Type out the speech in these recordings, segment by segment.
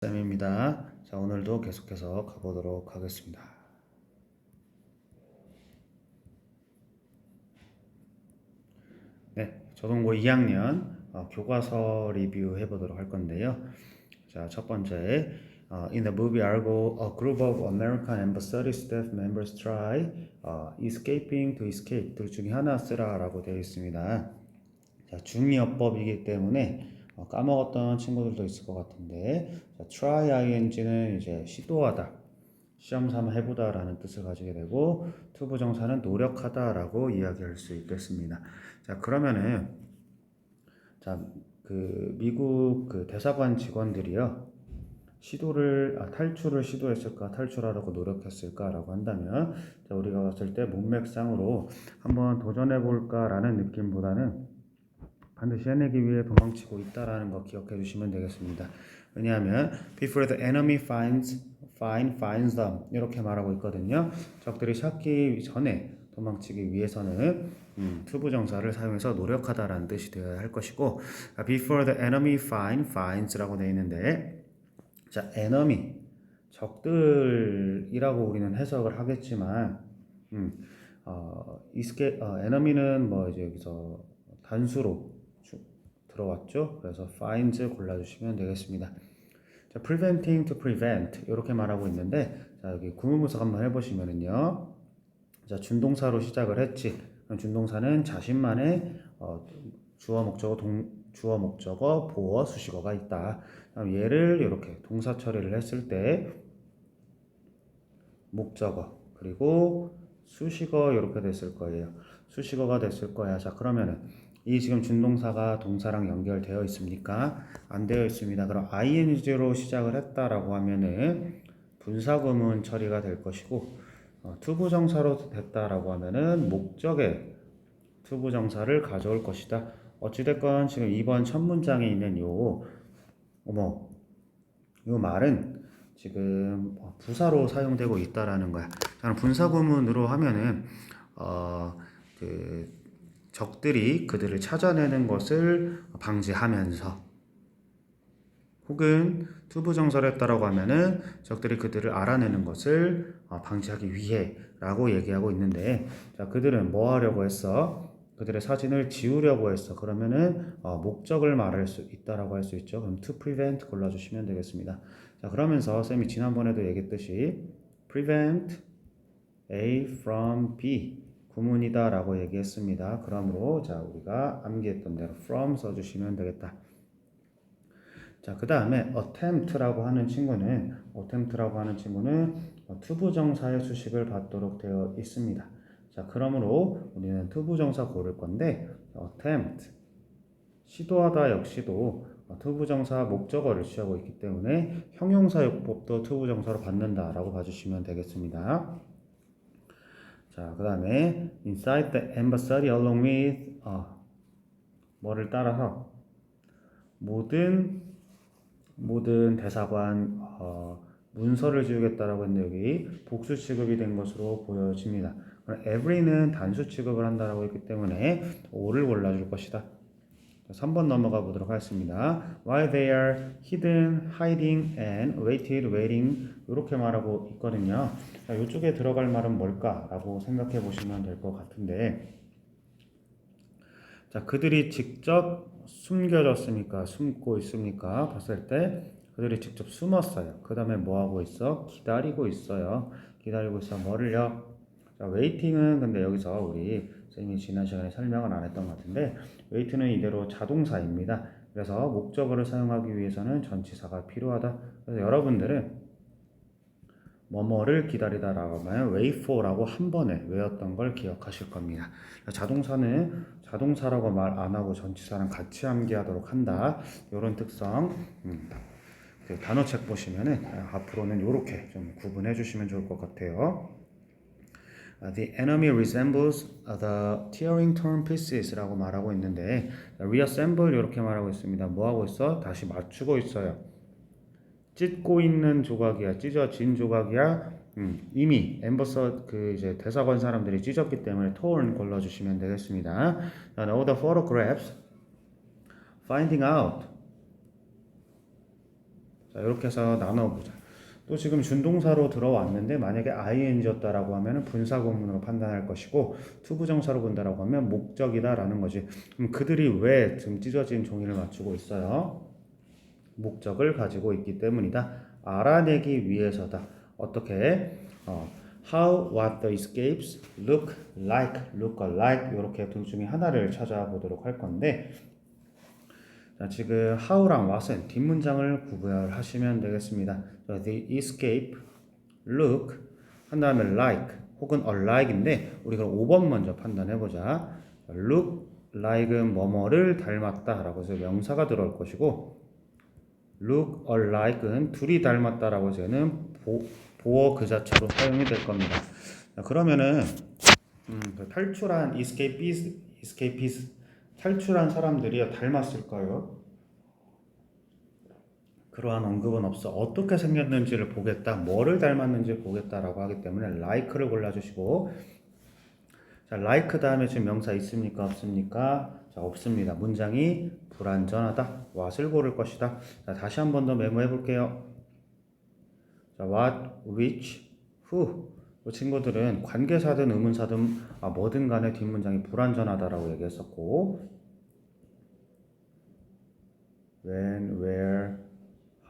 쌤입니다. 자, 오늘도 계속해서 가보도록 하겠습니다. 네, 초등고 2학년 어, 교과서 리뷰 해보도록 할 건데요. 자, 첫 번째, 어, in the movie Argo, a group of American embassy staff members try 어, escaping to escape 둘 중에 하나 쓰라라고 되어 있습니다. 자, 중이어법이기 때문에 어, 까먹었던 친구들도 있을 것 같은데 자, try ing는 이제 시도하다 시험 삼아 해보다 라는 뜻을 가지게 되고 to 부정사는 노력하다 라고 이야기할 수 있겠습니다. 자 그러면은 자그 미국 그 대사관 직원들이요 시도를 아, 탈출을 시도했을까 탈출하려고 노력했을까라고 한다면 자 우리가 봤을 때 문맥상으로 한번 도전해 볼까라는 느낌보다는 반드시 해내기 위해 도망치고 있다라는 거 기억해 주시면 되겠습니다. 왜냐하면 before the enemy finds find finds them 이렇게 말하고 있거든요. 적들이 찾기 전에 도망치기 위해서는 음, 투부정사를 사용해서 노력하다라는 뜻이 되어야 할 것이고 아, before the enemy find finds라고 되어 있는데 자 enemy 적들이라고 우리는 해석을 하겠지만 음, 어, 이스케 어, enemy는 뭐 이제 여기서 단수로 주- 들어왔죠. 그래서 finds 골라주시면 되겠습니다. 자, preventing to prevent 이렇게 말하고 있는데 자 여기 구문분석 한번 해보시면은요. 자 준동사로 시작을 했지. 그럼 준동사는 자신만의 어, 주어 목적어 동 주어 목적어 보어 수식어가 있다. 그럼 얘를 이렇게 동사 처리를 했을 때 목적어 그리고 수식어 이렇게 됐을 거예요. 수식어가 됐을 거야. 자 그러면은 이 지금 준동사가 동사랑 연결되어 있습니까? 안 되어 있습니다. 그럼 ing로 시작을 했다라고 하면은 분사구문 처리가 될 것이고 어, 투부정사로 됐다라고 하면은 목적의 투부정사를 가져올 것이다. 어찌됐건 지금 이번 첫 문장에 있는 요 어머 요 말은 지금 어, 부사로 사용되고 있다라는 거야. 자, 분사구문으로 하면은 어그 적들이 그들을 찾아내는 것을 방지하면서 혹은 투부정사를 했다라고 하면은 적들이 그들을 알아내는 것을 어, 방지하기 위해 라고 얘기하고 있는데 자 그들은 뭐 하려고 했어? 그들의 사진을 지우려고 했어. 그러면은 어, 목적을 말할 수 있다라고 할 수 있죠. 그럼 to prevent 골라주시면 되겠습니다. 자 그러면서 쌤이 지난번에도 얘기했듯이 prevent A from B 구문이다 라고 얘기했습니다. 그러므로 자 우리가 암기했던 대로 from 써주시면 되겠다. 자, 그 다음에 attempt라고 하는 친구는 attempt라고 하는 친구는 어, 투부정사의 수식을 받도록 되어 있습니다. 자, 그러므로 우리는 투부정사 고를 건데 attempt 시도하다 역시도 어, 투부정사 목적어를 취하고 있기 때문에 형용사용법도 투부정사로 받는다라고 봐주시면 되겠습니다. 자, 그 다음에 inside the embassy along with 어, 뭐를 따라서 모든 모든 대사관 어, 문서를 지우겠다라고 했는데 여기 복수 취급이 된 것으로 보여집니다. every는 단수 취급을 한다라고 했기 때문에 5를 골라줄 것이다. 자, 3번 넘어가 보도록 하겠습니다. While they are hidden, hiding, and waited, waiting 이렇게 말하고 있거든요. 자, 이쪽에 들어갈 말은 뭘까라고 생각해 보시면 될 것 같은데 자, 그들이 직접 숨겨졌으니까 숨고 있습니까? 봤을 때 그들이 직접 숨었어요. 그 다음에 뭐 하고 있어? 기다리고 있어요. 기다리고 있어. 뭐를요? 자, 웨이팅은 근데 여기서 우리 선생님이 지난 시간에 설명을 안 했던 것 같은데 웨이트는 이대로 자동사입니다. 그래서 목적어를 사용하기 위해서는 전치사가 필요하다. 그래서 여러분들은 뭐뭐를 기다리다라고 하면 wait for라고 한 번에 외웠던 걸 기억하실 겁니다. 자동사는 자동사라고 말 안 하고 전치사랑 같이 암기하도록 한다. 이런 특성 음, 그 단어책 보시면은 아, 앞으로는 이렇게 좀 구분해 주시면 좋을 것 같아요. 아, The enemy resembles the tearing torn pieces라고 말하고 있는데 reassemble 이렇게 말하고 있습니다. 뭐 하고 있어? 다시 맞추고 있어요. 찢고 있는 조각이야, 찢어진 조각이야. 음, 이미 엠버서 그 이제 대사관 사람들이 찢었기 때문에 torn 골라주시면 되겠습니다. 자, know the photographs, finding out. 자, 자, 이렇게 해서 나눠보자. 또 지금 준동사로 들어왔는데 만약에 ing였다라고 하면은 분사 구문으로 판단할 것이고 투부정사로 본다라고 하면 목적이다라는 거지. 그럼 그들이 왜 지금 찢어진 종이를 맞추고 있어요? 목적을 가지고 있기 때문이다. 알아내기 위해서다. 어떻게? 어, how what the escapes look like, look alike 이렇게 둘 중에 하나를 찾아보도록 할 건데 자, 지금 how랑 what은 뒷문장을 구별하시면 되겠습니다. 자, the escape, look 한 다음에 like 혹은 alike인데 우리가 5번 먼저 판단해 보자. look like은 뭐뭐를 닮았다라고 해서 명사가 들어올 것이고 look alike은 둘이 닮았다라고 해서 얘는 보, 보어 그 자체로 사용이 될 겁니다. 자, 그러면은 음, 그 탈출한 escapist, escapist 탈출한 사람들이 닮았을까요? 그러한 언급은 없어. 어떻게 생겼는지를 보겠다. 뭐를 닮았는지 보겠다라고 하기 때문에 like를 골라주시고 자, like 다음에 지금 명사 있습니까? 없습니까? 자, 없습니다. 문장이 불완전하다. what을 고를 것이다. 자, 다시 한 번 더 메모해 볼게요. 자, what, which, who. 이 친구들은 관계사든 의문사든 아, 뭐든 간에 뒷문장이 불완전하다라고 얘기했었고 when, where,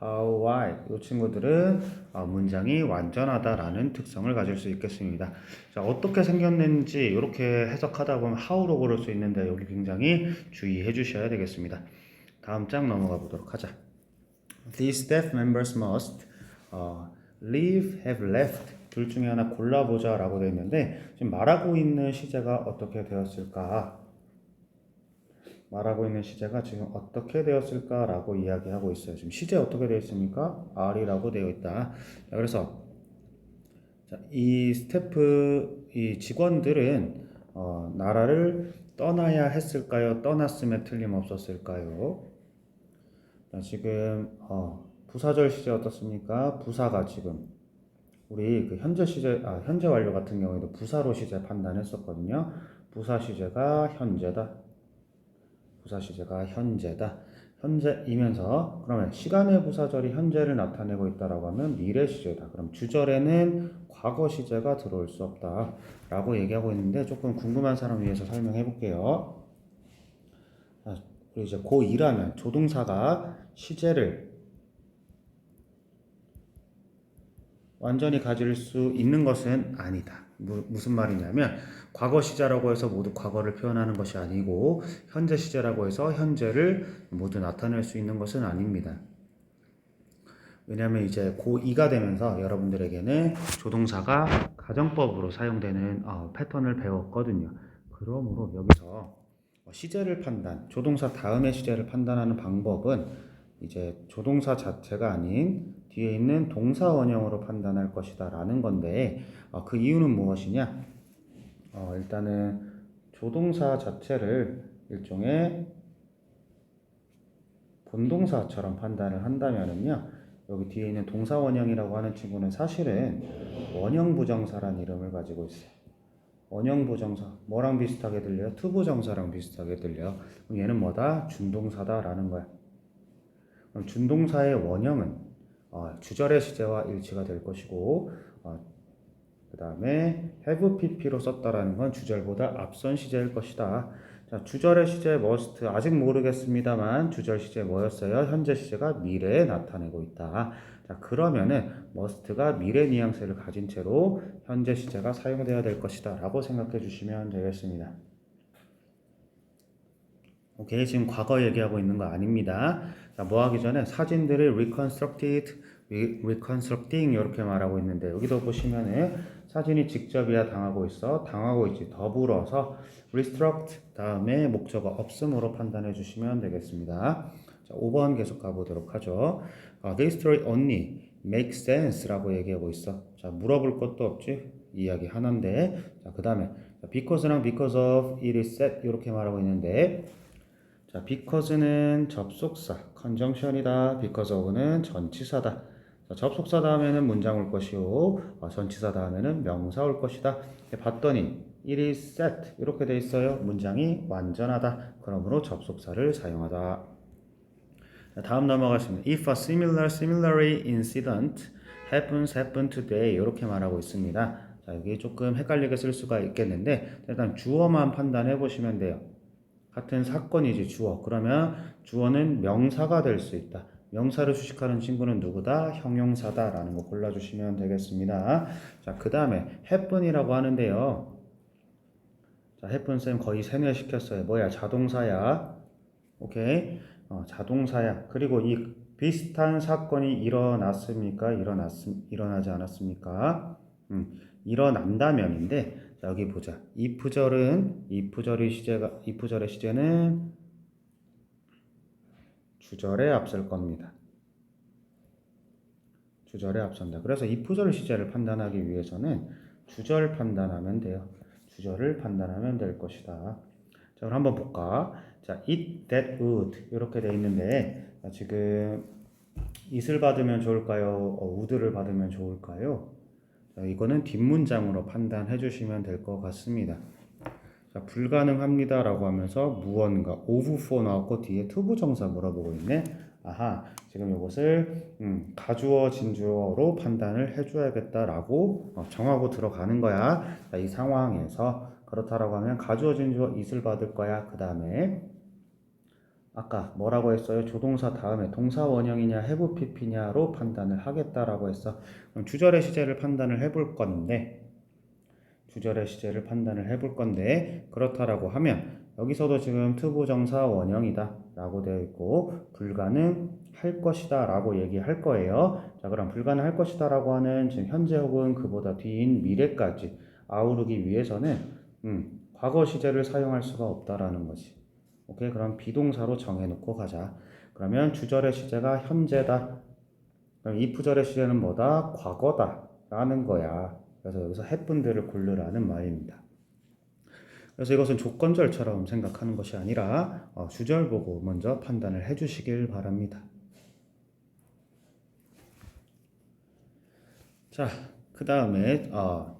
how, why 이 친구들은 아, 문장이 완전하다라는 특성을 가질 수 있겠습니다. 자, 어떻게 생겼는지 이렇게 해석하다 보면 how로 고를 수 있는데 여기 굉장히 주의해 주셔야 되겠습니다. 다음 장 넘어가 보도록 하자. These staff members must 어, leave, have left 둘 중에 하나 골라보자 라고 되어 있는데 지금 말하고 있는 시제가 어떻게 되었을까? 말하고 있는 시제가 지금 어떻게 되었을까 라고 이야기하고 있어요. 지금 시제 어떻게 되어 있습니까? R이라고 되어 있다. 자, 그래서 자, 이 스태프 이 직원들은 어, 나라를 떠나야 했을까요? 떠났으면 틀림없었을까요? 자, 지금 어, 부사절 시제 어떻습니까? 부사가 지금 우리 그 현재 시제 아 현재 완료 같은 경우에도 부사로 시제 판단했었거든요. 부사 시제가 현재다. 부사 시제가 현재다. 현재이면서 그러면 시간의 부사절이 현재를 나타내고 있다라고 하면 미래 시제다. 그럼 주절에는 과거 시제가 들어올 수 없다라고 얘기하고 있는데 조금 궁금한 사람 위해서 설명해 볼게요. 자, 우리 이제 고2라면 조동사가 시제를 완전히 가질 수 있는 것은 아니다. 무, 무슨 말이냐면 과거 시제라고 해서 모두 과거를 표현하는 것이 아니고 현재 시제라고 해서 현재를 모두 나타낼 수 있는 것은 아닙니다. 왜냐하면 이제 고2가 되면서 여러분들에게는 조동사가 가정법으로 사용되는 어, 패턴을 배웠거든요. 그러므로 여기서 시제를 판단, 조동사 다음의 시제를 판단하는 방법은 이제 조동사 자체가 아닌 뒤에 있는 동사 원형으로 판단할 것이다 라는 건데 어, 그 이유는 무엇이냐? 어, 일단은 조동사 자체를 일종의 본동사처럼 판단을 한다면은요. 여기 뒤에 있는 동사 원형이라고 하는 친구는 사실은 원형 부정사란 이름을 가지고 있어요. 원형 부정사 뭐랑 비슷하게 들려요? 투부정사랑 비슷하게 들려요. 그럼 얘는 뭐다? 준동사다라는 거야. 그럼 준동사의 원형은 어, 주절의 시제와 일치가 될 것이고 어, 그 다음에 have pp로 썼다라는 건 주절보다 앞선 시제일 것이다. 자, 주절의 시제 must 아직 모르겠습니다만 주절 시제 뭐였어요? 현재 시제가 미래에 나타내고 있다. 자, 그러면은 must가 미래 뉘앙스를 가진 채로 현재 시제가 사용되어야 될 것이다라고 생각해 주시면 되겠습니다. 오케이 지금 과거 얘기하고 있는 거 아닙니다. 자, 뭐 하기 전에 사진들을 reconstructed, reconstructing 이렇게 말하고 있는데 여기도 보시면은 사진이 직접이야 당하고 있어 당하고 있지 더불어서 restruct 다음에 목적어 없음으로 판단해 주시면 되겠습니다. 자, 5번 계속 가보도록 하죠. 아, this story only makes sense라고 얘기하고 있어. 자, 물어볼 것도 없지. 이야기 하나인데. 자, 그 다음에 because랑 because of it is set 이렇게 말하고 있는데 자, because는 접속사, conjunction이다. because of는 전치사다. 자, 접속사 다음에는 문장 올 것이고 어, 전치사 다음에는 명사 올 것이다. 봤더니 it is set 이렇게 돼 있어요. 문장이 완전하다. 그러므로 접속사를 사용하다. 자, 다음 넘어가겠습니다. If a similar similarly incident happens happen today 이렇게 말하고 있습니다. 자, 여기 조금 헷갈리게 쓸 수가 있겠는데 일단 주어만 판단해 보시면 돼요. 같은 사건이지 주어. 그러면 주어는 명사가 될 수 있다. 명사를 수식하는 친구는 누구다? 형용사다라는 거 골라주시면 되겠습니다. 자, 그 다음에 happen이라고 하는데요. 자, happen 쌤 거의 세뇌시켰어요. 뭐야? 자동사야. 오케이. 어, 자동사야. 그리고 이 비슷한 사건이 일어났습니까? 일어났, 일어나지 않았습니까? 음, 일어난다면인데, 자, 여기 보자. if절은, if절의 시제가, if절의 시제는 주절에 앞설 겁니다. 주절에 앞선다. 그래서 if절 시제를 판단하기 위해서는 주절 판단하면 돼요. 주절을 판단하면 될 것이다. 자, 그럼 한번 볼까? 자, it, that, would 이렇게 돼 있는데 자, 지금 it을 받으면 좋을까요? 어, would를 받으면 좋을까요? 자, 이거는 뒷문장으로 판단해 주시면 될 것 같습니다. 자, 불가능합니다 라고 하면서 무언가 for 나왔고 뒤에 투부 정사 물어보고 있네. 아하, 지금 이것을 음, 가주어 진주어로 판단을 해줘야겠다라고 어, 정하고 들어가는 거야. 자, 이 상황에서 그렇다라고 하면 가주어 진주어 it을 받을 거야. 그 다음에 아까 뭐라고 했어요? 조동사 다음에 동사 원형이냐 해부 PP냐로 판단을 하겠다라고 했어. 그럼 주절의 시제를 판단을 해볼 건데 주절의 시제를 판단을 해볼 건데 그렇다라고 하면 여기서도 지금 투부정사 원형이다 라고 되어 있고 불가능할 것이다 라고 얘기할 거예요 자 그럼 불가능할 것이다 라고 하는 지금 현재 혹은 그보다 뒤인 미래까지 아우르기 위해서는 음, 과거 시제를 사용할 수가 없다라는 거지 오케이? 그럼 비동사로 정해놓고 가자. 그러면 주절의 시제가 현재다. 그럼 이 부절의 시제는 뭐다? 과거다. 라는 거야. 그래서 여기서 해분들을 고르라는 말입니다. 그래서 이것은 조건절처럼 생각하는 것이 아니라 어, 주절 보고 먼저 판단을 해주시길 바랍니다. 자, 그 다음에 어,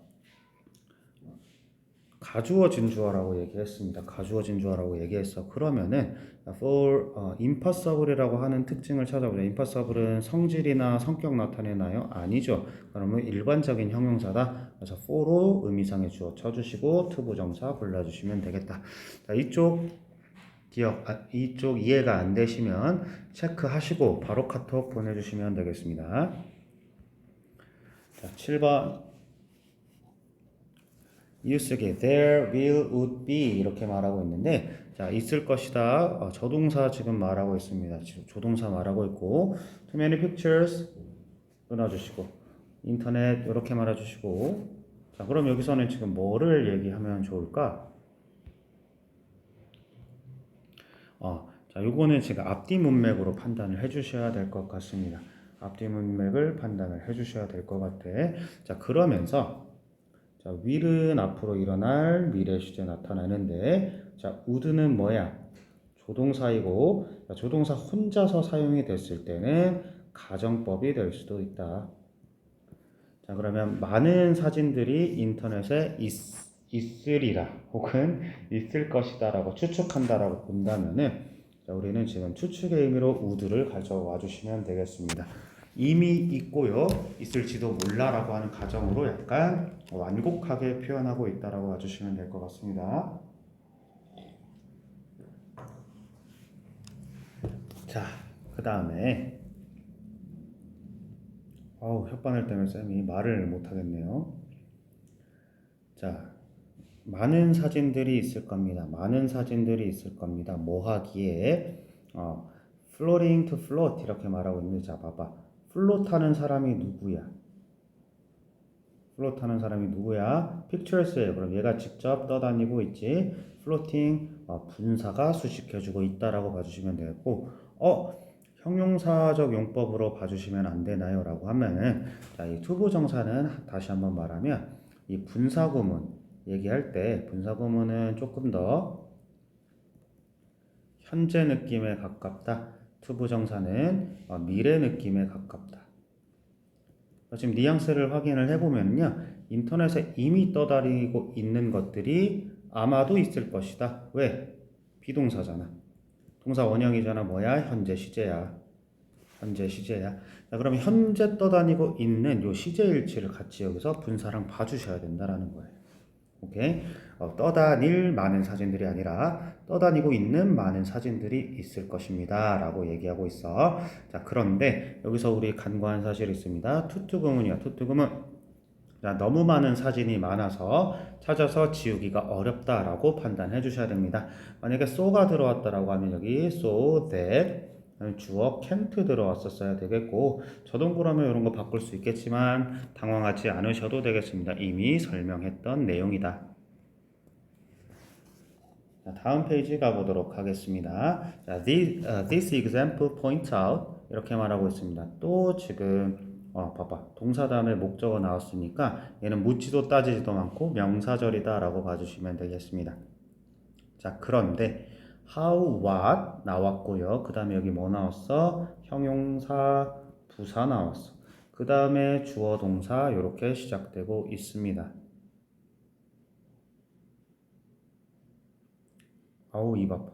가주어 진 주어라고 얘기했습니다. 가주어 진 주어라고 얘기했어. 그러면은 for 어, impossible이라고 하는 특징을 찾아보자. impossible은 성질이나 성격 나타내나요? 아니죠. 그러면 일반적인 형용사다. 그래서 for로 의미상의 주어 쳐주시고 투부정사 골라주시면 되겠다. 자, 이쪽 기억, 아, 이쪽 이해가 안 되시면 체크하시고 바로 카톡 보내주시면 되겠습니다. 자, 7번 이웃에게 there will would be 이렇게 말하고 있는데 자 있을 것이다. 어, 저동사 지금 말하고 있습니다. 조동사 말하고 있고 too many pictures 끊어주시고 인터넷 이렇게 말해주시고. 자 그럼 여기서는 지금 뭐를 얘기하면 좋을까? 어, 자 요거는 지금 앞뒤 문맥으로 판단을 해주셔야 될 것 같습니다. 앞뒤 문맥을 판단을 해주셔야 될 것 같아. 자 그러면서 자, will은 앞으로 일어날 미래 시제 나타나는데 자, would는 뭐야? 조동사이고 자, 조동사 혼자서 사용이 됐을 때는 가정법이 될 수도 있다. 자, 그러면 많은 사진들이 인터넷에 있, 있으리라 혹은 있을 것이다라고 추측한다라고 본다면은 자, 우리는 지금 추측의 의미로 would를 가져와 주시면 되겠습니다. 이미 있고요, 있을지도 몰라라고 하는 가정으로 약간 완곡하게 표현하고 있다라고 봐주시면 될 것 같습니다. 자, 그 다음에 아우 혓바늘 때문에 쌤이 말을 못하겠네요. 자, 많은 사진들이 있을 겁니다. 많은 사진들이 있을 겁니다. 뭐 하기에 어, floating to float 이렇게 말하고 있는데 자 봐봐. 플롯 하는 사람이 누구야? 플롯 하는 사람이 누구야? 픽처스예요. 그럼 얘가 직접 떠다니고 있지. 플로팅 어, 분사가 수식해주고 있다라고 봐주시면 되겠고, 어 형용사적 용법으로 봐주시면 안 되나요? 라고 하면은 자, 이 투부정사는 다시 한번 말하면 이 분사구문 얘기할 때 분사구문은 조금 더 현재 느낌에 가깝다. 투부정사는 어, 미래 느낌에 가깝다. 지금 뉘앙스를 확인을 해보면요. 인터넷에 이미 떠다니고 있는 것들이 아마도 있을 것이다. 왜? 비동사잖아. 동사 원형이잖아. 뭐야? 현재 시제야. 현재 시제야. 자, 그러면 현재 떠다니고 있는 요 시제 일치를 같이 여기서 분사랑 봐주셔야 된다라는 거예요. 오케이? 어, 떠다닐 많은 사진들이 아니라 떠다니고 있는 많은 사진들이 있을 것입니다. 라고 얘기하고 있어. 자, 그런데 여기서 우리 간과한 사실이 있습니다. 투투구문. 자, 너무 많은 사진이 많아서 찾아서 지우기가 어렵다라고 판단해 주셔야 됩니다. 만약에 so가 들어왔다라고 하면 여기 so that 주어 can't 들어왔었어야 되겠고 저동구라면 이런 거 바꿀 수 있겠지만 당황하지 않으셔도 되겠습니다. 이미 설명했던 내용이다. 자, 다음 페이지 가보도록 하겠습니다. 자, this, uh, this example points out 이렇게 말하고 있습니다. 또 지금 어, 봐봐. 동사 다음에 목적어 나왔으니까 얘는 묻지도 따지지도 않고 명사절이다 라고 봐주시면 되겠습니다. 자, 그런데 how, what 나왔고요. 그 다음에 여기 뭐 나왔어? 형용사, 부사 나왔어. 그 다음에 주어, 동사 이렇게 시작되고 있습니다. 아우, 입 아파.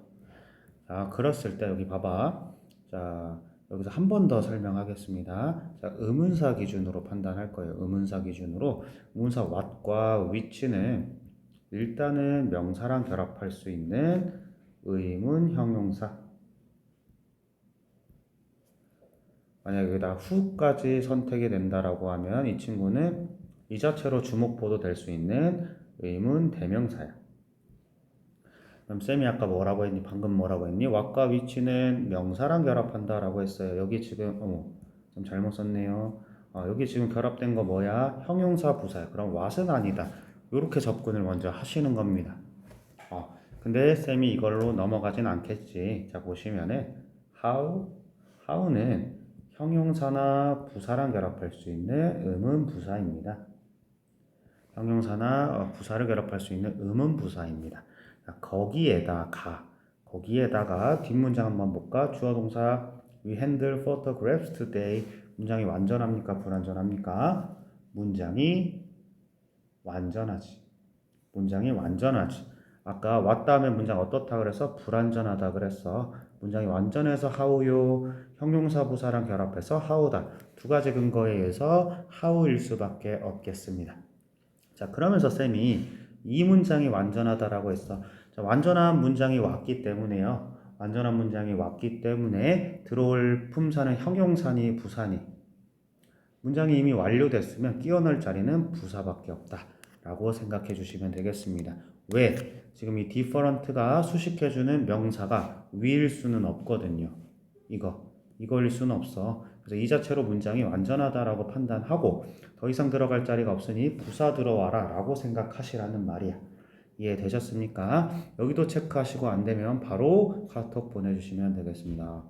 자, 그랬을 때 여기 봐봐. 자, 여기서 한 번 더 설명하겠습니다. 자, 의문사 기준으로 판단할 거예요. 의문사 기준으로 의문사 what과 which는 일단은 명사랑 결합할 수 있는 의문 형용사. 만약 여기다 who까지 선택이 된다라고 하면 이 친구는 이 자체로 주목보도 될 수 있는 의문 대명사야. 그럼 쌤이 아까 뭐라고 했니? 방금 뭐라고 했니? 왓과 위치는 명사랑 결합한다라고 했어요. 여기 지금 어머 좀 잘못 썼네요. 어, 여기 지금 결합된 거 뭐야? 형용사 부사야. 그럼 왓은 아니다. 이렇게 접근을 먼저 하시는 겁니다. 어, 근데 쌤이 이걸로 넘어가진 않겠지. 자 보시면은 how, how는 형용사나 부사랑 결합할 수 있는 의문 부사입니다. 형용사나 어, 부사를 결합할 수 있는 의문 부사입니다. 거기에다가 거기에다가 뒷문장 한번 볼까? 주어 동사 we handle photographs today 문장이 완전합니까? 불완전합니까? 문장이 완전하지. 문장이 완전하지. 아까 왔다 하면 문장 어떻다 그래서 불완전하다 그랬어. 문장이 완전해서 how요. 형용사 부사랑 결합해서 how다. 두 가지 근거에 의해서 how일 수밖에 없겠습니다. 자, 그러면서 쌤이 이 문장이 완전하다라고 했어. 자, 완전한 문장이 왔기 때문에요. 완전한 문장이 왔기 때문에 들어올 품사는 형용사니 부사니 문장이 이미 완료됐으면 끼워 넣을 자리는 부사밖에 없다 라고 생각해 주시면 되겠습니다. 왜? 지금 이 different가 수식해주는 명사가 위일 수는 없거든요. 이거 이거일 수는 없어. 그래서 이 자체로 문장이 완전하다라고 판단하고 더 이상 들어갈 자리가 없으니 부사 들어와라 라고 생각하시라는 말이야. 이해되셨습니까? 여기도 체크하시고 안 되면 바로 카톡 보내주시면 되겠습니다.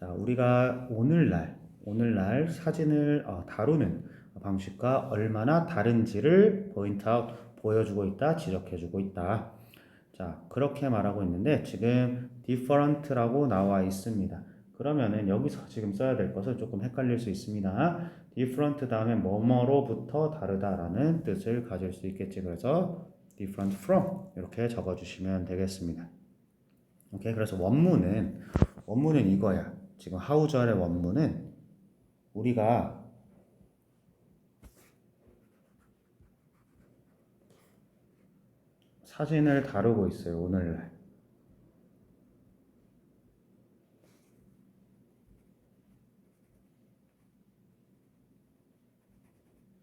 자, 우리가 오늘날 오늘날 사진을 어, 다루는 방식과 얼마나 다른지를 포인트아웃 보여주고 있다, 지적해주고 있다. 자, 그렇게 말하고 있는데 지금 different라고 나와 있습니다. 그러면은 여기서 지금 써야 될 것은 조금 헷갈릴 수 있습니다. different 다음에 뭐뭐로부터 다르다라는 뜻을 가질 수 있겠지. 그래서 different from 이렇게 적어 주시면 되겠습니다. 오케이. 그래서 원문은 원문은 이거야. 지금 하우절의 원문은 우리가 사진을 다루고 있어요. 오늘날.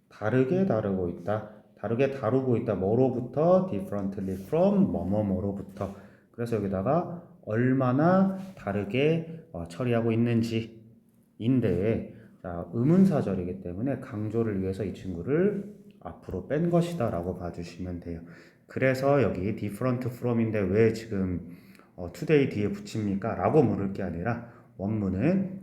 다르게 다루고 있다. 다르게 다루고 있다. 뭐로부터 differently from 뭐뭐뭐로부터. 그래서 여기다가 얼마나 다르게 어, 처리하고 있는지 인데 자, 의문사절이기 때문에 강조를 위해서 이 친구를 앞으로 뺀 것이다 라고 봐주시면 돼요. 그래서 여기 different from인데 왜 지금 어, today 뒤에 붙입니까? 라고 물을 게 아니라 원문은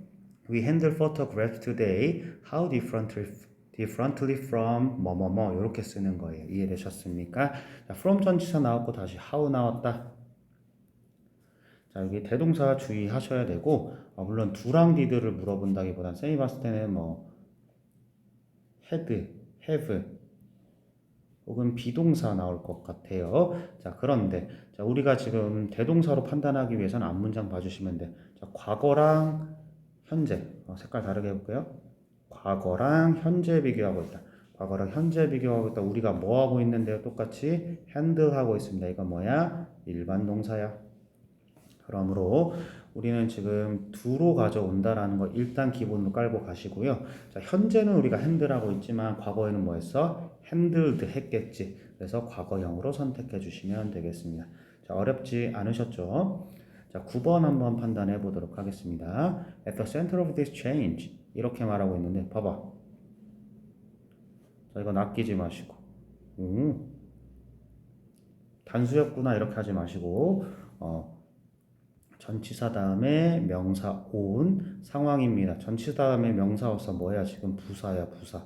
we handle photographs today how differently differently from 뭐뭐뭐 이렇게 쓰는 거예요. 이해되셨습니까? 자, from 전치사 나왔고 다시 how 나왔다. 자 여기 대동사 주의하셔야 되고 어, 물론 두랑 디드를 물어본다기보단 때는 뭐 had, have 혹은 비동사 나올 것 같아요. 자 그런데 자 우리가 지금 대동사로 판단하기 위해서는 앞문장 봐주시면 돼. 자 과거랑 현재. 어, 색깔 다르게 해볼게요. 과거랑 현재 비교하고 있다. 과거랑 현재 비교하고 있다. 우리가 뭐 하고 있는데요? 똑같이 핸들하고 있습니다. 이건 뭐야? 일반 동사야. 그러므로 우리는 지금 두로 가져온다라는 거 일단 기본으로 깔고 가시고요. 자, 현재는 우리가 핸들하고 있지만 과거에는 뭐 했어? 핸들드 했겠지. 그래서 과거형으로 선택해 주시면 되겠습니다. 자, 어렵지 않으셨죠? 자, 9번 한번 판단해 보도록 하겠습니다. At the center of this change. 이렇게 말하고 있는데, 봐봐. 자, 이거 낚이지 마시고. 음. 단수였구나. 이렇게 하지 마시고, 어, 전치사 다음에 명사 온 상황입니다. 전치사 다음에 명사 없어 뭐야? 지금 부사야, 부사.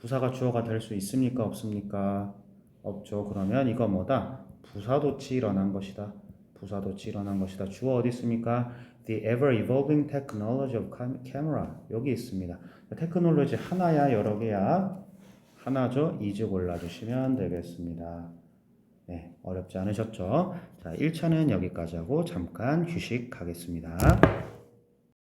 부사가 주어가 될 수 있습니까? 없습니까? 없죠. 그러면 이거 뭐다? 부사도치 일어난 것이다. 부사도치 일어난 것이다. 주어 어디 있습니까? The ever evolving technology of cam- camera 여기 있습니다. 테크놀로지 하나야 여러 개야? 하나죠. 이즈 골라주시면 되겠습니다. 네, 어렵지 않으셨죠? 자, 1차는 여기까지 하고 잠깐 휴식하겠습니다.